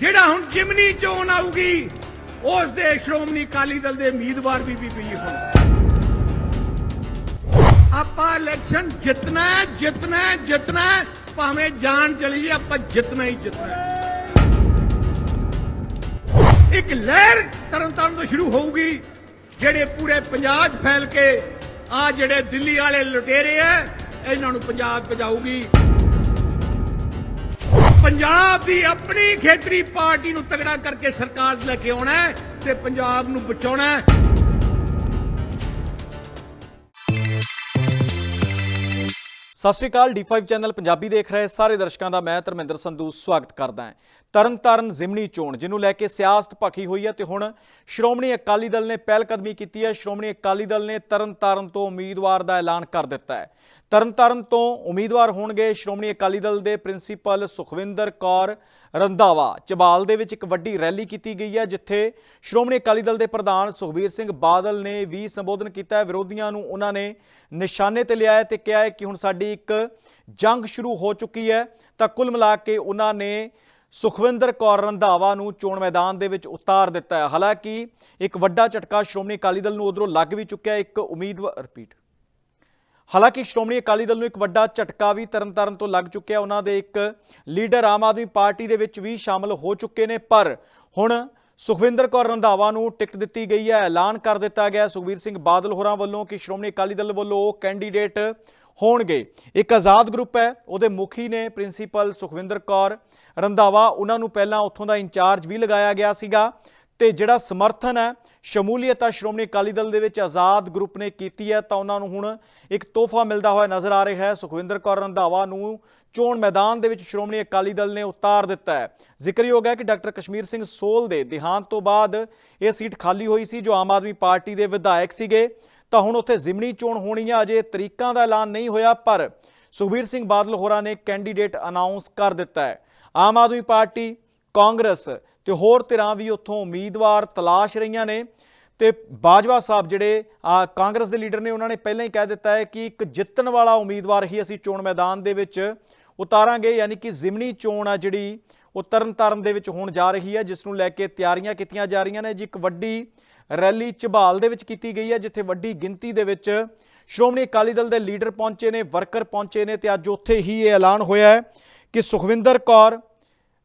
ਜਿਹੜਾ ਹੁਣ ਜਿਮਨੀ ਚੋਣ ਆਊਗੀ, ਉਸ ਦੇ ਸ਼੍ਰੋਮਣੀ ਅਕਾਲੀ ਦਲ ਦੇ ਉਮੀਦਵਾਰ ਵੀ ਬੀਬੀ ਹੁਣ ਆਪਾਂ ਇਲੈਕਸ਼ਨ ਜਿੱਤਣਾ ਹੈ ਜਿੱਤਣਾ ਹੈ ਜਿੱਤਣਾ ਹੈ, ਭਾਵੇਂ ਜਾਨ ਚਲੀ ਜੇ ਆਪਾਂ ਜਿੱਤਣਾ ਹੀ ਜਿੱਤਣਾ ਇੱਕ ਲਹਿਰ ਤਰਨਤਾਰਨ ਤੋਂ ਸ਼ੁਰੂ ਹੋਊਗੀ, ਜਿਹੜੇ ਪੂਰੇ ਪੰਜਾਬ 'ਚ ਫੈਲ ਕੇ ਆ ਜਿਹੜੇ ਦਿੱਲੀ ਵਾਲੇ ਲੁਟੇਰੇ ਆ ਇਹਨਾਂ ਨੂੰ ਪੰਜਾਬ ਪਜਾਊਗੀ ਪੰਜਾਬ ਦੀ ਆਪਣੀ ਖੇਤਰੀ ਪਾਰਟੀ ਨੂੰ ਤਗੜਾ ਕਰਕੇ ਸਰਕਾਰ ਲੈ ਕੇ ਆਉਣਾ ਤੇ ਪੰਜਾਬ ਨੂੰ ਬਚਾਉਣਾ ਸਤਿ ਸ਼੍ਰੀ ਅਕਾਲ D5 ਚੈਨਲ ਪੰਜਾਬੀ ਦੇਖ ਰਹੇ ਸਾਰੇ ਦਰਸ਼ਕਾਂ ਦਾ ਮੈਂ ਧਰਮਿੰਦਰ ਸੰਧੂ ਸਵਾਗਤ ਕਰਦਾ ਹਾਂ। ਤਰਨਤਾਰਨ ਜ਼ਿਮਨੀ ਚੋਣ, ਜਿਹਨੂੰ ਲੈ ਕੇ ਸਿਆਸਤ ਭਖੀ ਹੋਈ ਹੈ ਤੇ ਹੁਣ ਸ਼੍ਰੋਮਣੀ ਅਕਾਲੀ ਦਲ ਨੇ ਪਹਿਲ ਕਦਮੀ ਕੀਤੀ ਹੈ। ਸ਼੍ਰੋਮਣੀ ਅਕਾਲੀ ਦਲ ਨੇ ਤਰਨਤਾਰਨ ਤੋਂ ਉਮੀਦਵਾਰ ਦਾ ਐਲਾਨ ਕਰ ਦਿੱਤਾ ਹੈ। ਤਰਨਤਾਰਨ ਤੋਂ ਉਮੀਦਵਾਰ ਹੋਣਗੇ ਸ਼੍ਰੋਮਣੀ ਅਕਾਲੀ ਦਲ ਦੇ ਪ੍ਰਿੰਸੀਪਲ ਸੁਖਵਿੰਦਰ ਕੌਰ ਰੰਧਾਵਾ। ਚਬਾਲ ਦੇ ਵਿੱਚ ਇੱਕ ਵੱਡੀ ਰੈਲੀ ਕੀਤੀ ਗਈ ਹੈ, ਜਿੱਥੇ ਸ਼੍ਰੋਮਣੀ ਅਕਾਲੀ ਦਲ ਦੇ ਪ੍ਰਧਾਨ ਸੁਖਬੀਰ ਸਿੰਘ ਬਾਦਲ ਨੇ ਵੀ ਸੰਬੋਧਨ ਕੀਤਾ ਵਿਰੋਧੀਆਂ ਨੂੰ ਉਹਨਾਂ ਨੇ ਨਿਸ਼ਾਨੇ ਤੇ ਲਿਆ ਹੈ ਤੇ ਕਿਹਾ ਹੈ ਕਿ ਹੁਣ ਸਾਡੀ ਇੱਕ ਜੰਗ ਸ਼ੁਰੂ ਹੋ ਚੁੱਕੀ ਹੈ। ਤਾਂ ਕੁੱਲ ਮਿਲਾ ਕੇ ਉਹਨਾਂ ਨੇ ਸੁਖਵਿੰਦਰ ਕੌਰ ਰੰਧਾਵਾ ਨੂੰ ਚੋਣ ਮੈਦਾਨ ਦੇ ਵਿੱਚ ਉਤਾਰ ਦਿੱਤਾ ਹੈ। ਹਾਲਾਂਕਿ ਇੱਕ ਵੱਡਾ ਝਟਕਾ ਸ਼੍ਰੋਮਣੀ ਅਕਾਲੀ ਦਲ ਨੂੰ ਉਧਰੋਂ ਲੱਗ ਵੀ ਚੁੱਕਿਆ ਇੱਕ ਉਮੀਦਵਾਰ, ਰਿਪੀਟ। ਹਾਲਾਂਕਿ ਸ਼੍ਰੋਮਣੀ ਅਕਾਲੀ ਦਲ ਨੂੰ ਇੱਕ ਵੱਡਾ ਝਟਕਾ ਵੀ ਤਰਨਤਾਰਨ ਤੋਂ ਲੱਗ ਚੁੱਕਿਆ ਉਹਨਾਂ ਦੇ ਇੱਕ ਲੀਡਰ ਆਮ ਆਦਮੀ ਪਾਰਟੀ ਦੇ ਵਿੱਚ ਵੀ ਸ਼ਾਮਲ ਹੋ ਚੁੱਕੇ ਨੇ, ਪਰ ਹੁਣ ਸੁਖਵਿੰਦਰ ਕੌਰ ਰੰਧਾਵਾ ਨੂੰ ਟਿਕਟ ਦਿੱਤੀ ਗਈ ਹੈ। ਐਲਾਨ ਕਰ ਦਿੱਤਾ ਗਿਆ ਸੁਖਬੀਰ ਸਿੰਘ ਬਾਦਲ ਹੋਰਾਂ ਵੱਲੋਂ ਕਿ ਸ਼੍ਰੋਮਣੀ ਅਕਾਲੀ ਦਲ ਵੱਲੋਂ ਉਹ ਕੈਂਡੀਡੇਟ ਹੋਣਗੇ। ਇੱਕ ਆਜ਼ਾਦ ਗਰੁੱਪ ਹੈ, ਉਹਦੇ ਮੁਖੀ ਨੇ ਪ੍ਰਿੰਸੀਪਲ ਸੁਖਵਿੰਦਰ ਕੌਰ। ਰੰਧਾਵਾ, ਉਹਨਾਂ ਨੂੰ ਪਹਿਲਾਂ ਉੱਥੋਂ ਦਾ ਇੰਚਾਰਜ ਵੀ ਲਗਾਇਆ ਗਿਆ ਸੀਗਾ। ਤੇ ਜਿਹੜਾ ਸਮਰਥਨ ਹੈ, ਸ਼ਮੂਲੀਅਤ ਆ ਸ਼੍ਰੋਮਣੀ ਅਕਾਲੀ ਦਲ ਦੇ ਵਿੱਚ ਆਜ਼ਾਦ ਗਰੁੱਪ ਨੇ ਕੀਤੀ ਹੈ, ਤਾਂ ਉਹਨਾਂ ਨੂੰ ਹੁਣ ਇੱਕ ਤੋਹਫਾ ਮਿਲਦਾ ਹੋਇਆ ਨਜ਼ਰ ਆ ਰਿਹਾ ਹੈ। ਸੁਖਵਿੰਦਰ ਕੌਰ ਰੰਧਾਵਾ ਨੂੰ ਚੋਣ ਮੈਦਾਨ ਦੇ ਵਿੱਚ ਸ਼੍ਰੋਮਣੀ ਅਕਾਲੀ ਦਲ ਨੇ ਉਤਾਰ ਦਿੱਤਾ ਹੈ। ਜ਼ਿਕਰਯੋਗ ਹੈ ਕਿ ਡਾਕਟਰ ਕਸ਼ਮੀਰ ਸਿੰਘ ਸੋਲ ਦੇ ਦੇਹਾਂਤ ਤੋਂ ਬਾਅਦ ਇਹ ਸੀਟ ਖਾਲੀ ਹੋਈ ਸੀ, ਜੋ ਆਮ ਆਦਮੀ ਪਾਰਟੀ ਦੇ ਵਿਧਾਇਕ ਸੀਗੇ। ਤਾਂ ਹੁਣ ਉੱਥੇ ਜ਼ਿਮਨੀ ਚੋਣ ਹੋਣੀ ਆ, ਅਜੇ ਤਰੀਕਾਂ ਦਾ ਐਲਾਨ ਨਹੀਂ ਹੋਇਆ, ਪਰ ਸੁਖਬੀਰ ਸਿੰਘ ਬਾਦਲ ਹੋਰਾਂ ਨੇ ਕੈਂਡੀਡੇਟ ਅਨਾਉਂਸ ਕਰ ਦਿੱਤਾ ਹੈ। ਆਮ ਆਦਮੀ ਪਾਰਟੀ, ਕਾਂਗਰਸ ਤੇ ਹੋਰ ਧਿਰਾਂ ਵੀ ਉੱਥੋਂ ਉਮੀਦਵਾਰ ਤਲਾਸ਼ ਰਹੀਆਂ ਨੇ ਤੇ ਬਾਜਵਾ ਸਾਹਿਬ ਜਿਹੜੇ ਕਾਂਗਰਸ ਦੇ ਲੀਡਰ ਨੇ, ਉਹਨਾਂ ਨੇ ਪਹਿਲਾਂ ਹੀ ਕਹਿ ਦਿੱਤਾ ਹੈ ਕਿ ਇੱਕ ਜਿੱਤਣ ਵਾਲਾ ਉਮੀਦਵਾਰ ਹੀ ਅਸੀਂ ਚੋਣ ਮੈਦਾਨ ਦੇ ਵਿੱਚ ਉਤਾਰਾਂਗੇ, ਯਾਨੀ ਕਿ ਜ਼ਿਮਨੀ ਚੋਣ ਆ ਜਿਹੜੀ, ਉਹ ਤਰਨਤਾਰਨ ਦੇ ਵਿੱਚ ਹੋਣ ਜਾ ਰਹੀ ਹੈ, ਜਿਸ ਨੂੰ ਲੈ ਕੇ ਤਿਆਰੀਆਂ ਕੀਤੀਆਂ ਜਾ ਰਹੀਆਂ ਨੇ, ਜੀ, ਇੱਕ ਵੱਡੀ ਰੈਲੀ ਝਬਾਲ ਦੇ ਵਿੱਚ ਕੀਤੀ ਗਈ ਹੈ, ਜਿੱਥੇ ਵੱਡੀ ਗਿਣਤੀ ਦੇ ਵਿੱਚ ਸ਼੍ਰੋਮਣੀ ਅਕਾਲੀ ਦਲ ਦੇ ਲੀਡਰ ਪਹੁੰਚੇ ਨੇ, ਵਰਕਰ ਪਹੁੰਚੇ ਨੇ ਤੇ ਅੱਜ ਉੱਥੇ ਹੀ ਇਹ ਐਲਾਨ ਹੋਇਆ ਹੈ ਕਿ ਸੁਖਵਿੰਦਰ ਕੌਰ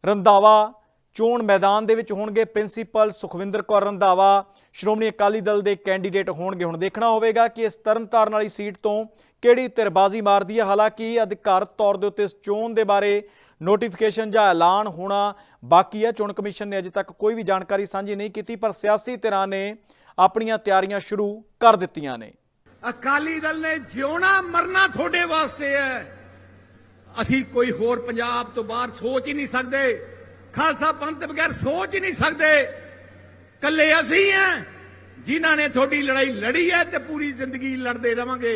ਰੰਧਾਵਾ ਚੋਣ ਮੈਦਾਨ ਦੇ ਵਿੱਚ ਹੋਣਗੇ। ਪ੍ਰਿੰਸੀਪਲ ਸੁਖਵਿੰਦਰ ਕੌਰ ਰੰਧਾਵਾ ਸ਼੍ਰੋਮਣੀ ਅਕਾਲੀ ਦਲ ਦੇ ਕੈਂਡੀਡੇਟ ਹੋਣਗੇ। ਹੁਣ ਦੇਖਣਾ ਹੋਵੇਗਾ ਕਿ ਇਸ ਤਰਨਤਾਰਨ ਵਾਲੀ ਸੀਟ ਤੋਂ ਕਿਹੜੀ ਧਿਰਬਾਜ਼ੀ ਮਾਰਦੀ ਹੈ? ਹਾਲਾਂਕਿ ਅਧਿਕਾਰਤ ਤੌਰ ਦੇ ਉੱਤੇ ਇਸ ਚੋਣ ਦੇ ਬਾਰੇ ਨੋਟੀਫਿਕੇਸ਼ਨ ਜਾਂ ਐਲਾਨ ਹੋਣਾ ਬਾਕੀ ਹੈ। ਚੋਣ ਕਮਿਸ਼ਨ ਨੇ ਅਜੇ ਤੱਕ ਕੋਈ ਵੀ ਜਾਣਕਾਰੀ ਸਾਂਝੀ ਨਹੀਂ ਕੀਤੀ, ਪਰ ਸਿਆਸੀ ਧਿਰਾਂ ਨੇ ਆਪਣੀਆਂ ਤਿਆਰੀਆਂ ਸ਼ੁਰੂ ਕਰ ਦਿੱਤੀਆਂ ਨੇ। ਅਕਾਲੀ ਦਲ ਨੇ ਜਿਉਣਾ ਮਰਨਾ ਤੁਹਾਡੇ ਵਾਸਤੇ ਹੈ। ਅਸੀਂ ਕੋਈ ਹੋਰ ਪੰਜਾਬ ਤੋਂ ਬਾਹਰ ਸੋਚ ਹੀ ਨਹੀਂ ਸਕਦੇ। ਖਾਲਸਾ ਪੰਥ ਬਗੈਰ ਸੋਚ ਹੀ ਨਹੀਂ ਸਕਦੇ। ਕੱਲੇ ਅਸੀਂ ਆ ਜਿਨ੍ਹਾਂ ਨੇ ਤੁਹਾਡੀ ਲੜਾਈ ਲੜੀ ਹੈ ਤੇ ਪੂਰੀ ਜ਼ਿੰਦਗੀ ਲੜਦੇ ਰਵਾਂਗੇ।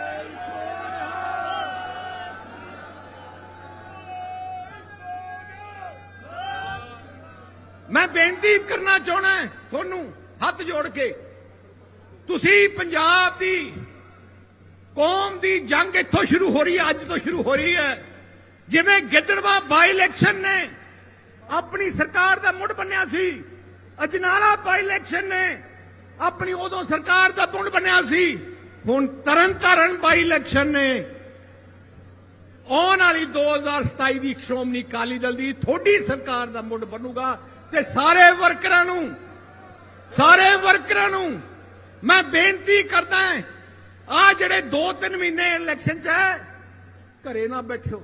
ਮੈਂ ਬੇਨਤੀ ਕਰਨਾ ਚਾਹਣਾ ਤੁਹਾਨੂੰ ਹੱਥ ਜੋੜ ਕੇ। ਤੁਸੀਂ ਪੰਜਾਬ ਦੀ ਕੌਮ ਦੀ ਜੰਗ ਇੱਥੋਂ ਸ਼ੁਰੂ ਹੋ ਰਹੀ ਹੈ, ਅੱਜ ਤੋਂ ਸ਼ੁਰੂ ਹੋ ਰਹੀ ਹੈ। ਜਿਵੇਂ ਗਿੱਦੜਵਾ ਬਾਈ ਇਲੈਕਸ਼ਨ ਨੇ, ਆਪਣੀ ਸਰਕਾਰ ਦਾ ਮੁੱਢ ਬੰਨਿਆ ਸੀ। ਅਜਨਾਲਾ ਬਾਈ ਇਲੈਕਸ਼ਨ ਨੇ, ਆਪਣੀ ਉਦੋਂ ਸਰਕਾਰ ਦਾ ਮੁੱਢ ਬੰਨਿਆ ਸੀ। ਹੁਣ ਤਰਨਤਾਰਨ ਬਾਈ ਇਲੈਕਸ਼ਨ ਨੇ। ਆਉਣ ਵਾਲੀ 2027 ਦੀ ਸ਼੍ਰੋਮਣੀ ਅਕਾਲੀ ਦਲ ਦੀ ਥੋੜੀ ਸਰਕਾਰ ਦਾ ਮੁੱਢ ਬਣੂਗਾ। ਤੇ ਸਾਰੇ ਵਰਕਰਾਂ ਨੂੰ, ਸਾਰੇ ਵਰਕਰਾਂ ਨੂੰ ਮੈਂ ਬੇਨਤੀ ਕਰਦਾ ਆ ਜਿਹੜੇ 2-3 ਮਹੀਨੇ ਇਲੈਕਸ਼ਨ ਚ ਹੈ, ਘਰੇ ਨਾ ਬੈਠਿਓ।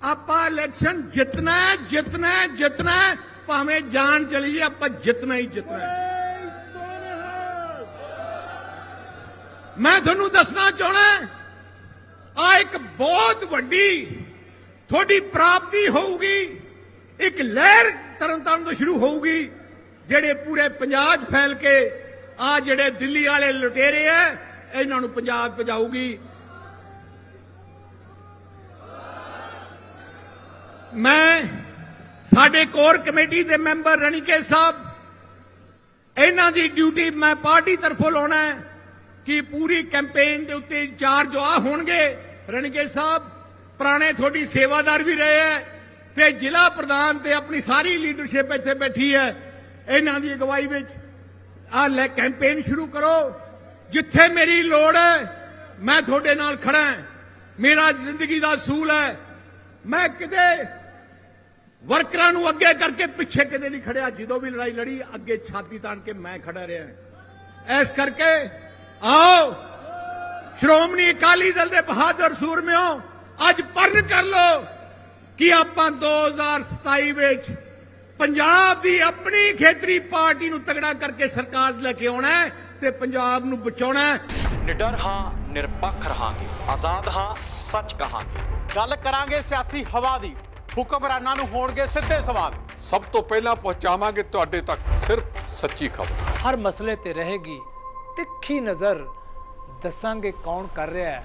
ਆਪਾਂ ਇਲੈਕਸ਼ਨ ਜਿੱਤਣਾ ਹੈ ਜਿੱਤਣਾ ਹੈ ਜਿੱਤਣਾ ਹੈ, ਭਾਵੇਂ ਜਾਨ ਚਲੀ ਜੇ ਆਪਾਂ ਜਿੱਤਣਾ ਹੀ ਜਿੱਤਣਾ ਹੈ। ਮੈਂ ਤੁਹਾਨੂੰ ਦੱਸਣਾ ਚਾਹਣਾ ਆ ਇੱਕ ਬਹੁਤ ਵੱਡੀ ਤੁਹਾਡੀ ਪ੍ਰਾਪਤੀ ਹੋਊਗੀ। ਇੱਕ ਲਹਿਰ ਤਰਨਤਾਰਨ ਤੋਂ ਸ਼ੁਰੂ ਹੋਊਗੀ, ਜਿਹੜੇ ਪੂਰੇ ਪੰਜਾਬ 'ਚ ਫੈਲ ਕੇ ਆ ਜਿਹੜੇ ਦਿੱਲੀ ਵਾਲੇ ਲੁਟੇਰੇ ਐ ਇਹਨਾਂ ਨੂੰ ਪੰਜਾਬ ਪਜਾਊਗੀ ਮੈਂ ਸਾਡੇ ਕੋਰ ਕਮੇਟੀ ਦੇ ਮੈਂਬਰ ਰਣੀਕੇ ਸਾਹਿਬ, ਇਹਨਾਂ ਦੀ ਡਿਊਟੀ ਮੈਂ ਪਾਰਟੀ ਤਰਫੋਂ ਲਾਉਣਾ ਹੈ ਕਿ ਪੂਰੀ ਕੈਂਪੇਨ ਦੇ ਉੱਤੇ ਇੰਚਾਰਜ ਆ ਹੋਣਗੇ। ਰਣਗੇ ਸਾਹਿਬ, ਪੁਰਾਣੇ ਤੁਹਾਡੀ ਸੇਵਾਦਾਰ ਵੀ ਰਹੇ ਹੈ। ਤੇ ਜ਼ਿਲ੍ਹਾ ਪ੍ਰਧਾਨ ਤੇ ਆਪਣੀ ਸਾਰੀ ਲੀਡਰਸ਼ਿਪ ਇੱਥੇ ਬੈਠੀ ਹੈ, ਇਹਨਾਂ ਦੀ ਅਗਵਾਈ ਵਿੱਚ। ਆ ਲੈ ਕੈਂਪੇਨ ਸ਼ੁਰੂ ਕਰੋ। ਜਿੱਥੇ ਮੇਰੀ ਲੋੜ ਹੈ, ਮੈਂ ਤੁਹਾਡੇ ਨਾਲ ਖੜਾ ਹਾਂ। ਮੇਰਾ ਜ਼ਿੰਦਗੀ ਦਾ ਅਸੂਲ ਹੈ। ਮੈਂ ਕਿਤੇ ਵਰਕਰਾਂ ਨੂੰ ਅੱਗੇ ਕਰਕੇ ਪਿੱਛੇ ਕਿਤੇ ਨਹੀਂ ਖੜਿਆ। ਜਦੋਂ ਵੀ ਲੜਾਈ ਲੜੀ, ਅੱਗੇ ਛਾਤੀ ਤਾਣ ਕੇ ਮੈਂ ਖੜਾ ਰਿਹਾ ਇਸ ਕਰਕੇ ਆਓ, ਸ਼੍ਰੋਮਣੀ ਅਕਾਲੀ ਦਲ ਦੇ ਬਹਾਦਰ ਸੂਰਮਿਓ, ਅੱਜ ਪਰਨ ਕਰ ਲੋ ਕਿ ਆਪਾਂ 2027 ਵਿੱਚ ਪੰਜਾਬ ਦੀ ਆਪਣੀ ਖੇਤਰੀ ਪਾਰਟੀ ਨੂੰ ਤਗੜਾ ਕਰਕੇ ਸਰਕਾਰ ਲੈ ਕੇ ਆਉਣਾ ਹੈ ਤੇ ਪੰਜਾਬ ਨੂੰ ਬਚਾਉਣਾ ਹੈ। ਨਿਡਰ ਹਾਂ ਨਿਰਪੱਖ ਰਹਾਂਗੇ। ਆਜ਼ਾਦ ਹਾਂ ਸੱਚ ਕਹਾਂਗੇ। ਗੱਲ ਕਰਾਂਗੇ ਸਿਆਸੀ ਹਵਾ ਦੀ। ਹੁਕਮਰਾਨਾਂ ਨੂੰ ਹੋਣਗੇ ਸਿੱਧੇ ਸਵਾਲ। ਸਭ ਤੋਂ ਪਹਿਲਾਂ ਪਹੁੰਚਾਵਾਂਗੇ ਤੁਹਾਡੇ ਤੱਕ ਸਿਰਫ ਸੱਚੀ ਖਬਰ। ਹਰ ਮਸਲੇ ਤੇ ਰਹੇਗੀ ਤਿੱਖੀ ਨਜ਼ਰ। ਦੱਸਾਂਗੇ ਕੌਣ ਕਰ ਰਿਹਾ ਹੈ।